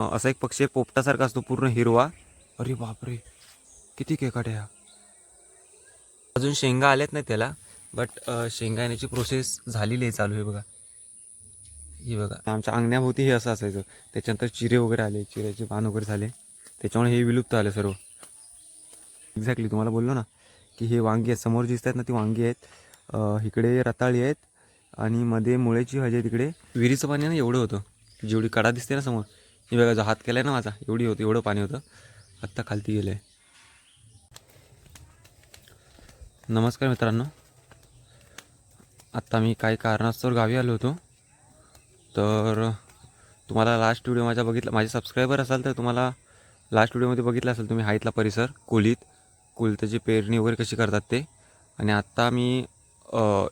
असा एक पक्षी आहे पोपटासारखा असतो पूर्ण हिरवा. अरे बापरे किती केकाट आहे हा. अजून शेंगा आल्यात नाही त्याला बट शेंगा येण्याची प्रोसेस झालेली आहे चालू आहे बघा. ही बघा. आमच्या अंगण्याभोवती हे असं असायचं. त्याच्यानंतर चिरे वगैरे आले चिऱ्याचे पान वगैरे झाले. त्याच्यामुळे हे विलुप्त आले सर्व. एक्झॅक्टली तुम्हाला बोललो ना की हे वांगी आहेत. समोर दिसत आहेत ना ती वांगी आहेत. इकडे रताळी आहेत आणि मध्ये मुळ्याची भाजी आहे तिकडे. विहिरीचं पाणी ना एवढं होतं. जेवढी कडा दिसते ना समोर हे बघा जो हात केला ना माझा एवढी होती एवढं पाणी होतं. आत्ता खालती गेलं आहे नमस्कार मित्रांनो. आत्ता मी काही कारणास्तव गावी आलो होतो. तर तुम्हाला लास्ट व्हिडिओ माझा बघितला माझे सबस्क्रायबर असाल तर तुम्हाला लास्ट व्हिडिओमध्ये बघितला असेल तुम्ही हाईतला परिसर कुलीत. कुलताची पेरणी वगैरे कशी करतात ते. आणि आत्ता मी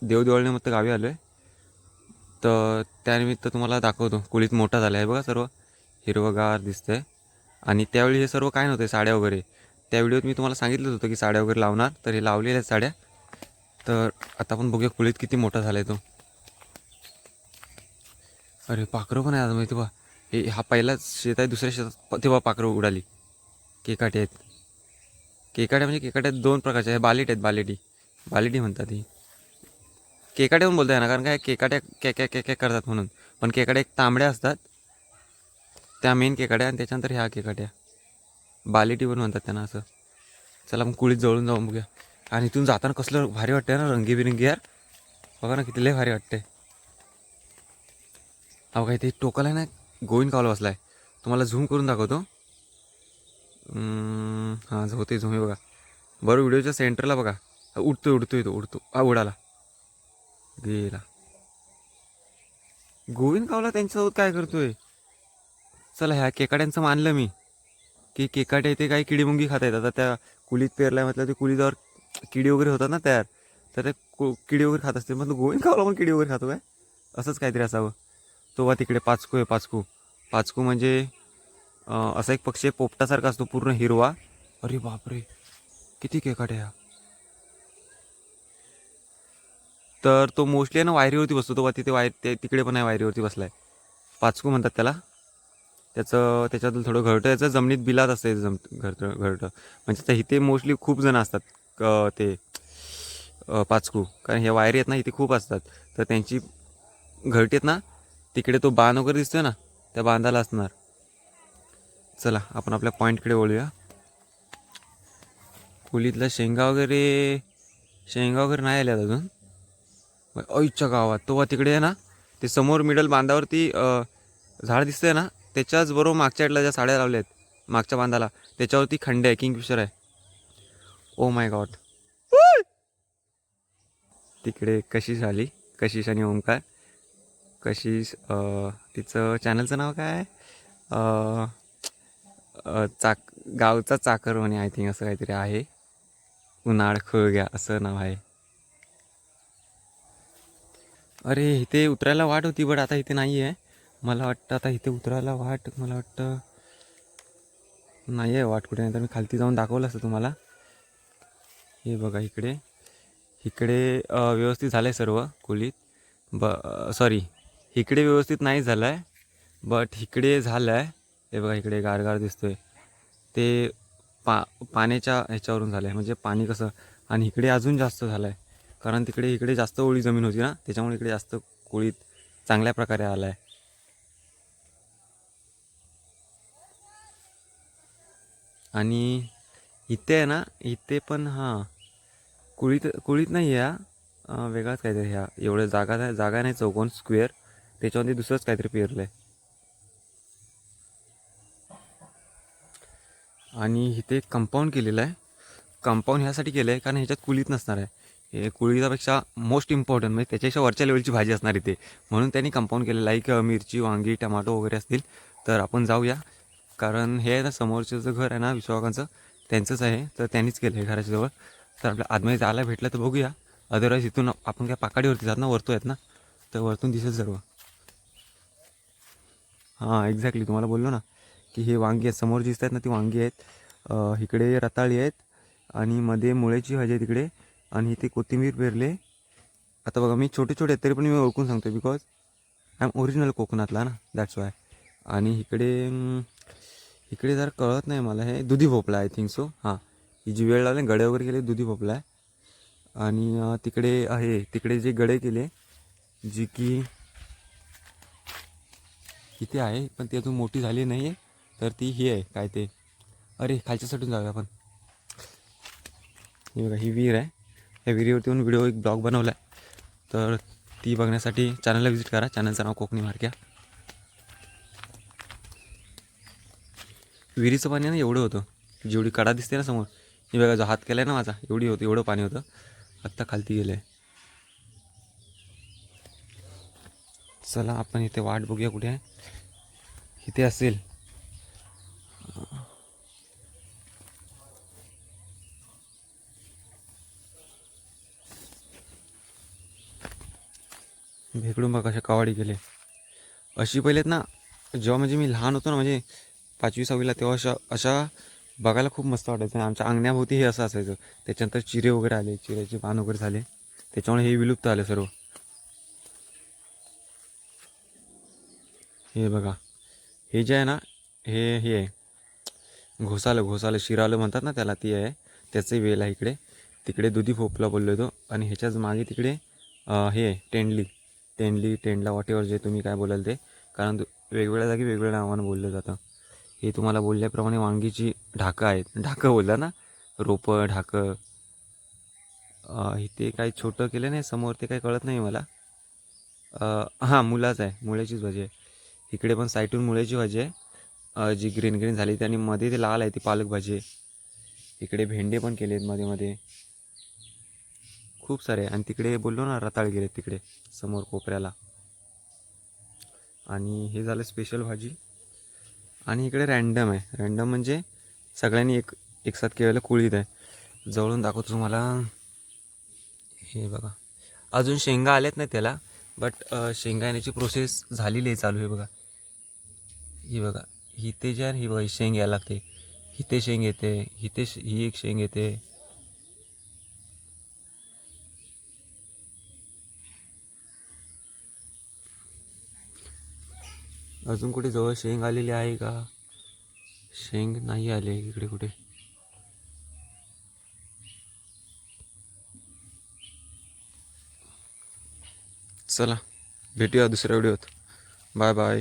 देवदिवाळीनिमित्त गावी आलो आहे तर त्यानिमित्त तुम्हाला दाखवतो. कुलीत मोठा झाला आहे बघा सर्व. हिरवगार दिसतंय. आणि त्यावेळी हे सर्व काय नव्हते साड्या वगैरे. त्या व्हिडिओत मी तुम्हाला सांगितलंच होतं की साड्या वगैरे लावणार. तर हे लावलेल्या आहेत साड्या. तर आता आपण बघूया कुळीत किती मोठा झाला आहे तो. अरे पाखरं पण आहे माहिती बा हे हा पहिलाच शेत आहे दुसऱ्या शेतात तेव्हा पाखरं उडाली. केकाटे आहेत. केकाटे म्हणजे केकाट्यात दोन प्रकारचे. आहे बालेट आहेत बालेटी. बालेटी म्हणतात ही. केकाटे पण बोलता येणार कारण काय केकाट्या कॅ कॅ कॅ कॅ करतात म्हणून. पण केकाट्या एक तांबड्या असतात. त्या मेन केकड्या आणि त्याच्यानंतर ह्या केकड्या. बालेटी पण म्हणतात त्यांना असं. चला मग कुळीत जवळून जाऊन बघूया. आणि इथून जाताना कसलं भारी वाटतंय ना रंगीबिरंगी यार. बघा ना किती लय भारी वाटतंय. अहो काय ते टोकाला ना गोविंद कावला बसलाय. तुम्हाला झूम करून दाखवतो. हम्म, हां होते झूम बघा. बरं व्हिडिओच्या सेंटरला बघा. उडतोय उडतोय तो उडतो. हा उडाला. गेला. गोविंद कावला त्यांच्यासोबत काय करतोय? चला ह्या केकाड्यांचं मानलं मी. की केकाटे ते काही किडीमुंगी खाता येतात आता त्या कुलीत पेरलाय म्हटलं ते कुलीवर किडी वगैरे होतात ना तयार. तर ते कु- किडी वगैरे खात असते म्हटलं गोविंद खावला पण किडी वगैरे खातो काय? असंच काहीतरी असावं. तो बा तिकडे पाचकू आहे पाचकू. पाचकू म्हणजे असा एक पक्षी आहे पोपटासारखा असतो पूर्ण हिरवा. अरे बापरे. किती केकाट आहे तर तो मोस्टली आहे ना वायरीवरती बसतो. तो बा तिथे वायर ते तिकडे पण आहे वायरीवरती बसलाय. पाचकू म्हणतात त्याला. त्याचं त्याच्यातलं थोडं घरटं याचं जमिनीत बिलात असते जम घरटं घरटं. म्हणजे तर इथे मोस्टली खूप जण असतात ते पाचकू कारण हे वायरी आहेत ना इथे खूप असतात. तर त्यांची घरटी आहेत ना तिकडे तो बांध वगैरे दिसतोय ना त्या बांधाला असणार. चला आपण आपल्या पॉईंटकडे वळूया. खोलीतला शेंगा वगैरे शेंगा वगैरे नाही आल्यात अजून. ऐच्या गावात. तो तिकडे आहे ना ते समोर मिडल बांधावरती झाड दिसतंय ना त्याच्याच बरोबर मागच्या साईडला ज्या साड्या लावल्या आहेत मागच्या बांधाला त्याच्यावरती खंडे आहे किंगफिशर आहे. ओ माय गॉड तिकडे कशिश आली. कशिश आणि ओंकार. कशिश तिचं चॅनलचं नाव काय? चाक गावचा चाकर म्हणे आय थिंक असं काहीतरी आहे. उन्हाळ खळग्या असं नाव आहे. अरे इथे उतरायला वाट होती बट आता इथे नाही आहे मला वाटतं आता इथे उतरायला वाट मला वाटतं नाही आहे वाट कुठे नाही तर मी खालती जाऊन दाखवलं असतं तुम्हाला. हे बघा इकडे. इकडे व्यवस्थित झालं आहे सर्व खोलीत. ब सॉरी इकडे व्यवस्थित नाही झालं आहे बट इकडे झालं आहे हे बघा इकडे गारगार दिसतो आहे ते पा पाण्याच्या ह्याच्यावरून झालं आहे म्हणजे पाणी कसं. आणि इकडे अजून जास्त झालं आहे कारण तिकडे इकडे जास्त ओळी जमीन होती ना त्याच्यामुळे इकडे जास्त कोळीत चांगल्या प्रकारे आला आहे आणि इथे आहे ना इथे पण हां कुळीत कुळीत नाही या वेगळाच काहीतरी ह्या एवढ्या जागा जागा नाही चौकोन स्क्वेअर त्याच्यामध्ये दुसरंच काहीतरी पेरलं आहे आणि इथे कंपाऊंड केलेलं आहे. कंपाऊंड ह्यासाठी केलं आहे कारण ह्याच्यात कुळीत नसणार आहे. हे कुळीतापेक्षा मोस्ट इम्पॉर्टंट म्हणजे त्याच्यापेक्षा वरच्या लेवलची भाजी असणार इथे. म्हणून त्यांनी कंपाऊंड केलं लाईक मिरची वांगी टमाटो वगैरे असतील. तर आपण जाऊया. कारण हे आहे ना समोरचं जे घर आहे ना विश्वाकांचं त्यांचंच आहे. तर त्यांनीच केलं आहे घराच्या जवळ. तर आपल्या आतमध्ये जायला भेटलं तर बघूया. अदरवाईज इथून आपण काय पाकाडीवरती जात ना वरतो आहेत ना. तर वरतून दिसेल सर्व. हां एक्झॅक्टली तुम्हाला बोललो ना की हे वांगी आहेत. समोर दिसत आहेत ना ती वांगी आहेत. इकडे रताळी आहेत. आणि मध्ये मुळ्याची भाजी आहे तिकडे आणि इथे कोथिंबीर पेरले. आता बघा मी छोटे छोटे आहेत तरी पण मी ओळखून सांगतो बिकॉज आय एम ओरिजिनल कोकणातला ना दॅट्स वाय आणि इकडे इकडे जर कळत नाही मला हे. दुधी भोपळा आय थिंक सो हां. ही जी वेळ लागली गडे वगैरे केले दुधी भोपळा आहे. आणि तिकडे आहे तिकडे जे गडे केले जी की किती आहे पण ती अजून मोठी झाली नाही आहे तर ती ही आहे काय ते. अरे खालच्या साठून जाऊया आपण. ही बघा ही विहीर आहे. या विहिरीवरती येऊन व्हिडिओ एक ब्लॉग बनवला आहे तर ती बघण्यासाठी चॅनलला व्हिजिट करा. चॅनलचं नाव कोकणी मार्क्या विहिरीचं पाणी ना एवढं होतं. जेवढी कडा दिसते ना समोर. मी बघा जो हात केला आहे ना माझा एवढी होतं एवढं पाणी होतं. आत्ता खालती गेलं. आहे चला आपण इथे वाट बघूया कुठे आहे. इथे असेल. भेकडून बघा कशा कावाडी केले. अशी पहिलेत ना जेव्हा म्हणजे मी लहान होतो ना म्हणजे पाचवी सहावीला तेव्हा अशा अशा बघायला खूप मस्त वाटायचं. आणि आमच्या अंगण्याभोवती हे असं असायचं. त्याच्यानंतर चिरे वगैरे आले चिऱ्याचे पान वगैरे झाले. त्याच्यामुळे हे विलुप्त आले सर्व. हे बघा. हे जे आहे ना हे हे आहे. घोसालं घोसालं शिरालं म्हणतात ना त्याला ती आहे. त्याचंही वेल आहे इकडे. तिकडे दुधी फोपला बोललो होतो. आणि ह्याच्याच मागे तिकडे हे आहे टेंडली टेंडली टेंडला वॉटेवर जे तुम्ही काय बोलाल ते. कारण वेगवेगळ्या जागी वेगवेगळ्या नावानं बोललं जातं. हे तुम्हाला बोलल्याप्रमाणे वांगीची ढाकं आहेत. ढाकं बोलला ना? रोपं ढाकं. ते काही छोटं केलं नाही समोर ते काही कळत नाही मला. हां मुलाच आहे. मुळ्याचीच भाजी आहे. इकडे पण साईटून मुळ्याची भाजी आहे. जी ग्रीन ग्रीन झाली ती आणि मध्ये ते लाल आहे ती पालक भाजी आहे. इकडे भेंडे पण केले आहेत मध्ये मध्ये. खूप सारे आणि तिकडे बोललो ना रताळ गेले तिकडे समोर कोपऱ्याला. आणि हे झालं स्पेशल भाजी. आणि इकडे रँडम आहे. रँडम म्हणजे सगळ्यांनी एक एकसाथ केलेलं कुळीत आहे. जवळून दाखवतो तुम्हाला. हे बघा. अजून शेंगा आल्यात नाही त्याला बट शेंगा येण्याची प्रोसेस झालेली आहे चालू आहे बघा. ही बघा. हिते जे आहे ही बघा शेंग यायला लागते. हिते शेंग येते हिते ही एक शेंग येते. अजून कुठे जवळ शेंग आलेली आहे का? शेंग नाही आले इकडे कुठे? चला भेटूया दुसऱ्या व्हिडिओत. Bye bye.